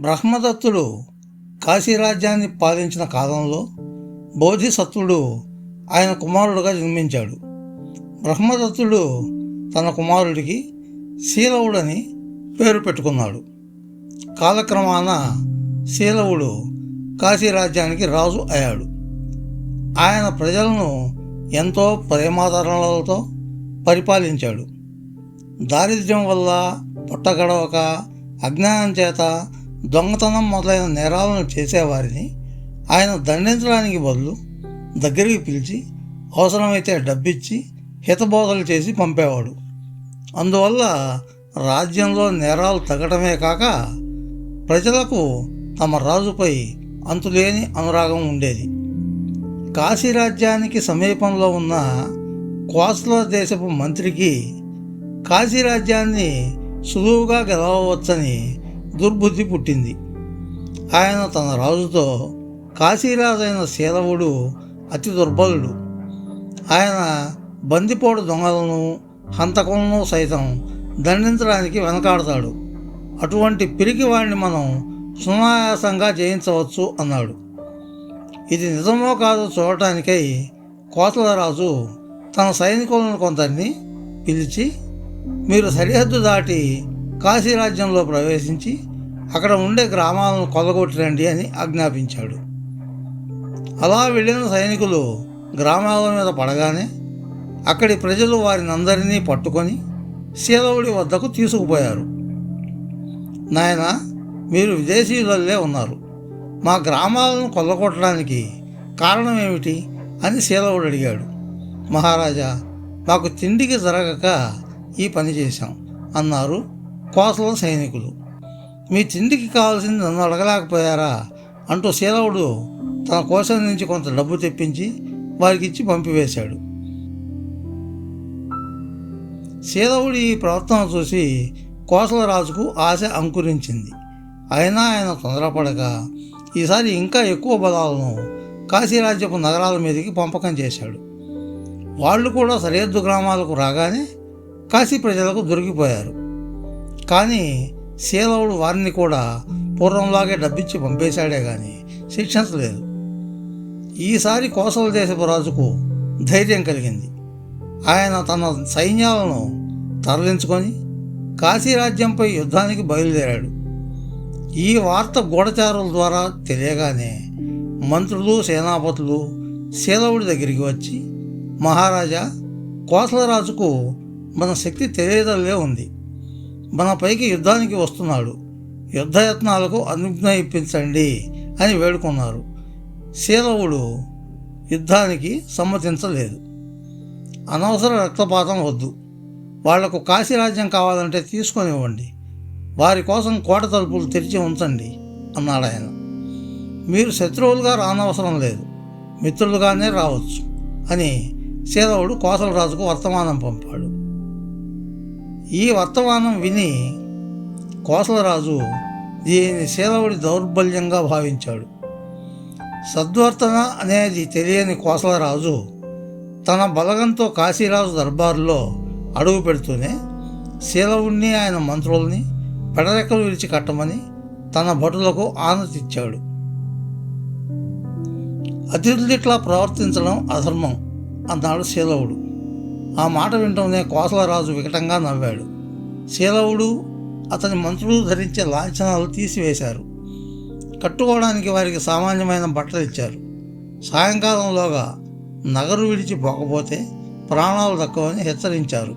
బ్రహ్మదత్తుడు కాశీరాజ్యాన్ని పాలించిన కాలంలో బోధిసత్వుడు ఆయన కుమారుడుగా జన్మించాడు. బ్రహ్మదత్తుడు తన కుమారుడికి శీలవుడని పేరు పెట్టుకున్నాడు. కాలక్రమాన శీలవుడు కాశీరాజ్యానికి రాజు అయ్యాడు. ఆయన ప్రజలను ఎంతో ప్రేమాదరణలతో పరిపాలించాడు. దారిద్ర్యం వల్ల పుట్టగడవక అజ్ఞానం చేత దొంగతనం మొదలైన నేరాలను చేసేవారిని ఆయన దండించడానికి బదులు దగ్గరికి పిలిచి అవసరమైతే డబ్బిచ్చి హితబోధలు చేసి పంపేవాడు. అందువల్ల రాజ్యంలో నేరాలు తగ్గటమే కాక ప్రజలకు తమ రాజుపై అంతులేని అనురాగం ఉండేది. కాశీ రాజ్యానికి సమీపంలో ఉన్న కోసల దేశపు మంత్రికి కాశీ రాజ్యాన్ని సులువుగా గెలవవచ్చని దుర్బుద్ధి పుట్టింది. ఆయన తన రాజుతో కాశీరాజైన శీలవుడు అతి దుర్బలుడు. ఆయన బందిపోడు దొంగలను హంతకులను సైతం దండించడానికి వెనకాడతాడు. అటువంటి పిరికి వాడిని మనం సునాయాసంగా జయించవచ్చు అన్నాడు. ఇది నిజమో కాదో చూడటానికై కోతలరాజు తన సైనికులను కొందరిని పిలిచి మీరు సరిహద్దు దాటి కాశీరాజ్యంలో ప్రవేశించి అక్కడ ఉండే గ్రామాలను కొల్లగొట్టిరండి అని ఆజ్ఞాపించాడు. అలా వెళ్ళిన సైనికులు గ్రామాల మీద పడగానే అక్కడి ప్రజలు వారిని అందరినీ పట్టుకొని శీలవుడి వద్దకు తీసుకుపోయారు. నాయన మీరు విదేశీయులల్లే ఉన్నారు. మా గ్రామాలను కొల్లగొట్టడానికి కారణం ఏమిటి అని శీలవుడు అడిగాడు. మహారాజా మాకు తిండికి జరగక ఈ పని చేశాం అన్నారు కోసల సైనికులు. మీ తిండికి కావాల్సింది నన్ను అడగలేకపోయారా? అంటూ శీలవుడు తన కోసం నుంచి కొంత డబ్బు తెప్పించి వారికి ఇచ్చి పంపివేశాడు. శీలవుడి ఈ ప్రవర్తన చూసి కోసలరాజుకు ఆశ అంకురించింది. అయినా ఆయన తొందరపడక ఈసారి ఇంకా ఎక్కువ బలాలను కాశీరాజ్యపు నగరాల మీదకి పంపకం చేశాడు. వాళ్ళు కూడా సరిహద్దు గ్రామాలకు రాగానే కాశీ ప్రజలకు దొరికిపోయారు. కానీ శీలవుడు వారిని కూడా పూర్వంలాగే డబ్బిచ్చి పంపేశాడే కానీ శిక్షించలేదు ఈసారి కోసల దేశపు రాజుకు ధైర్యం కలిగింది. ఆయన తన సైన్యాలను తరలించుకొని కాశీరాజ్యంపై యుద్ధానికి బయలుదేరాడు. ఈ వార్త గూఢచారుల ద్వారా తెలియగానే మంత్రులు సేనాపతులు శీలవుడి దగ్గరికి వచ్చి మహారాజా కోసలరాజుకు మన శక్తి తెలియదలే ఉంది. మన పైకి యుద్ధానికి వస్తున్నాడు. యుద్ధయత్నాలకు అనుజ్ఞ ఇప్పించండి అని వేడుకున్నారు. శీలవుడు యుద్ధానికి సమ్మతించలేదు. అనవసర రక్తపాతం వద్దు. వాళ్ళకు కాశీరాజ్యం కావాలంటే తీసుకొనివ్వండి. వారి కోసం కోట తలుపులు తెరిచి ఉంచండి అన్నాడు ఆయన. మీరు శత్రువులుగా రానవసరం లేదు. మిత్రులుగానే రావచ్చు అని శీలవుడు కోసలరాజుకు వర్తమానం పంపాడు. ఈ వర్తమానం విని కోసలరాజు దీని శీలవుడి దౌర్బల్యంగా భావించాడు. సద్వర్తన అనేది తెలియని కోసలరాజు తన బలగంతో కాశీరాజు దర్బారులో అడుగు పెడుతూనే శీలవుణ్ణి ఆయన మంత్రుల్ని పెడరెక్కలు విడిచి కట్టమని తన భటులకు ఆనతిచ్చాడు. అతిథులిట్లా ప్రవర్తించడం అధర్మం అన్నాడు శీలవుడు. ఆ మాట వింటూనే కోసలరాజు వికటంగా నవ్వాడు. శీలవుడు అతని మంత్రులు ధరించే లాంఛనాలు తీసివేశారు. కట్టుకోవడానికి వారికి సామాన్యమైన బట్టలు ఇచ్చారు. సాయంకాలంలోగా నగరు విడిచి పోకపోతే ప్రాణాలు దక్కవని హెచ్చరించారు.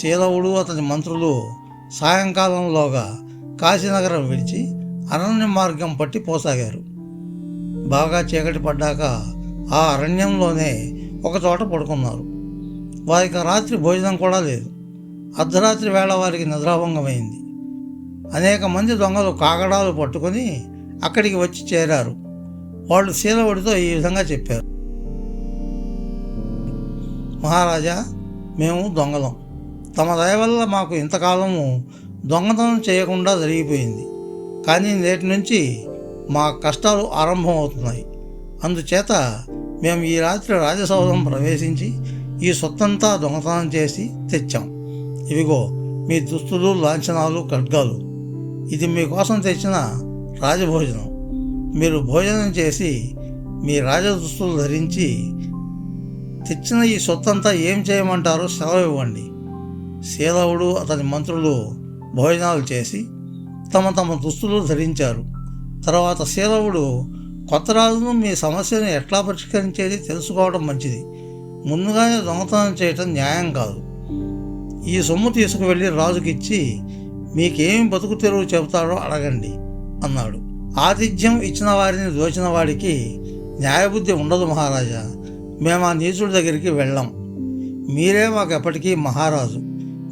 శీలవుడు అతని మంత్రులు సాయంకాలంలోగా కాశీనగరం విడిచి అరణ్య మార్గం పట్టి పోసాగారు. బాగా చీకటి పడ్డాక ఆ అరణ్యంలోనే ఒక చోట పడుకున్నారు. వారికి రాత్రి భోజనం కూడా లేదు. అర్ధరాత్రి వేళ వారికి నిద్రాభంగమైంది. అనేక మంది దొంగలు కాగడాలు పట్టుకొని అక్కడికి వచ్చి చేరారు. వాళ్ళు శీలవుడితో ఈ విధంగా చెప్పారు. మహారాజా మేము దొంగలం. తమ దయ వల్ల మాకు ఇంతకాలము దొంగతనం చేయకుండా జరిగిపోయింది. కానీ నేటి నుంచి మా కష్టాలు ఆరంభం అవుతున్నాయి అందుచేత మేము ఈ రాత్రి రాజసౌధం ప్రవేశించి ఈ సొత్తంతా దొంగతనం చేసి తెచ్చాం. ఇవిగో మీ దుస్తులు లాంఛనాలు ఖడ్గాలు. ఇది మీకోసం తెచ్చిన రాజభోజనం. మీరు భోజనం చేసి మీ రాజదుస్తులు ధరించి తెచ్చిన ఈ సొత్తంతా ఏం చేయమంటారో సెలవు ఇవ్వండి. శీలవుడు అతని మంత్రులు భోజనాలు చేసి తమ తమ దుస్తులు ధరించారు. తర్వాత శీలవుడు కొత్త రాజును మీ సమస్యను ఎట్లా పరిష్కరించేది తెలుసుకోవడం మంచిది. ముందుగానే దొంగతనం చేయటం న్యాయం కాదు. ఈ సొమ్ము తీసుకువెళ్ళి రాజుకిచ్చి మీకేం బతుకు తెరువు చెబుతాడో అడగండి అన్నాడు. ఆతిథ్యం ఇచ్చిన వారిని దోచిన వాడికి న్యాయబుద్ధి ఉండదు మహారాజా. మేము ఆ నీచుడి దగ్గరికి వెళ్ళాం. మీరే మాకు ఎప్పటికీ మహారాజు.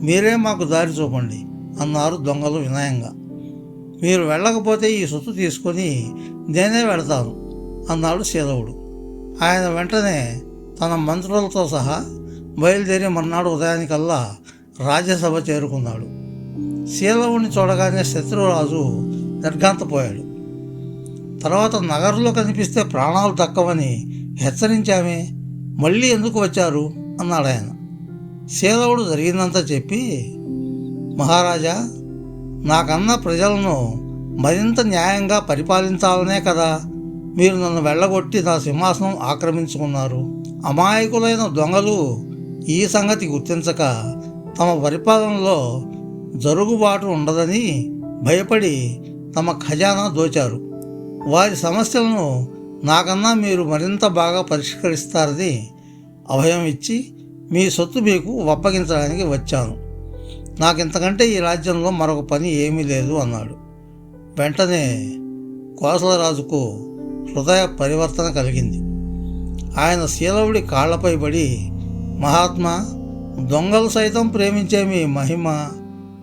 మీరే మాకు దారి చూపండి అన్నారు దొంగలు వినయంగా. మీరు వెళ్ళకపోతే ఈ సొత్తు తీసుకొని నేనే వెళతాను అన్నాడు శీలవుడు ఆయన వెంటనే తన మంత్రులతో సహా బయలుదేరి మర్నాడు ఉదయానికల్లా రాజ్యసభ చేరుకున్నాడు. శీలవుడిని చూడగానే శత్రురాజు నిర్ఘాంతపోయాడు. తర్వాత నగరంలో కనిపిస్తే ప్రాణాలు తక్కువని హెచ్చరించామే మళ్ళీ ఎందుకు వచ్చారు? అన్నాడు ఆయన. శీలవుడు జరిగిందంతా చెప్పి మహారాజా నాకన్నా ప్రజలను మరింత న్యాయంగా పరిపాలించాలనే కదా మీరు నన్ను వెళ్ళగొట్టి నా సింహాసనం ఆక్రమించుకున్నారు. అమాయకులైన దొంగలు ఈ సంగతి గుర్తించక తమ పరిపాలనలో జరుగుబాటు ఉండదని భయపడి తమ ఖజానా దోచారు. వారి సమస్యలను నాకన్నా మీరు మరింత బాగా పరిష్కరిస్తారని అభయం ఇచ్చి మీ సొత్తు మీకు అప్పగించడానికి వచ్చాను. నాకు ఇంతకంటే ఈ రాజ్యంలో మరొక పని ఏమీ లేదు అన్నాడు. వెంటనే కోసలరాజుకు హృదయ పరివర్తన కలిగింది. ఆయన శీలవుడి కాళ్ళపై పడి మహాత్మా దొంగలు సైతం ప్రేమించే మీ మహిమ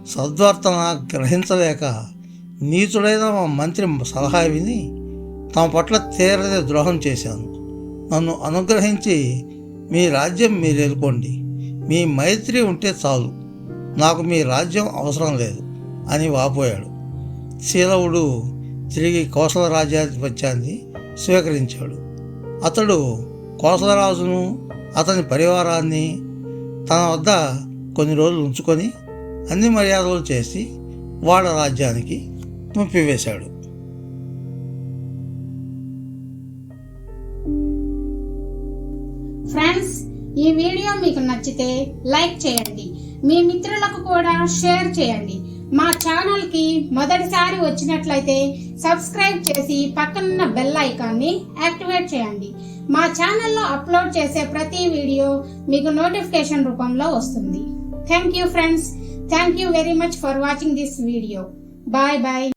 సద్వర్తన గ్రహించలేక నీచుడైన మా మంత్రి సలహా విని తమ పట్ల తీరని ద్రోహం చేశాను. నన్ను అనుగ్రహించి మీ రాజ్యం మీరు మీ మైత్రి ఉంటే చాలు. నాకు మీ రాజ్యం అవసరం లేదు అని వాపోయాడు. శీలవుడు తిరిగి కోసల రాజ్యాధిపత్యాన్ని స్వీకరించాడు. అతడు కోసలరాజును అతని పరివారాన్ని తన వద్ద కొన్ని రోజులు ఉంచుకొని అన్ని మర్యాదలు చేసి వాళ్ళ రాజ్యానికి పంపివేశాడు. ఫ్రెండ్స్ ఈ వీడియో మీకు నచ్చితే లైక్ చేయండి. మీ మిత్రులకు కూడా షేర్ చేయండి. మా ఛానల్కి మొదటిసారి వచ్చినట్లయితే సబ్స్క్రైబ్ చేసి పక్కనున్న బెల్ ఐకాన్ని యాక్టివేట్ చేయండి. మా ఛానల్లో అప్లోడ్ చేసే ప్రతి వీడియో మీకు నోటిఫికేషన్ రూపంలో వస్తుంది. Thank you friends thank you very much for watching this video bye bye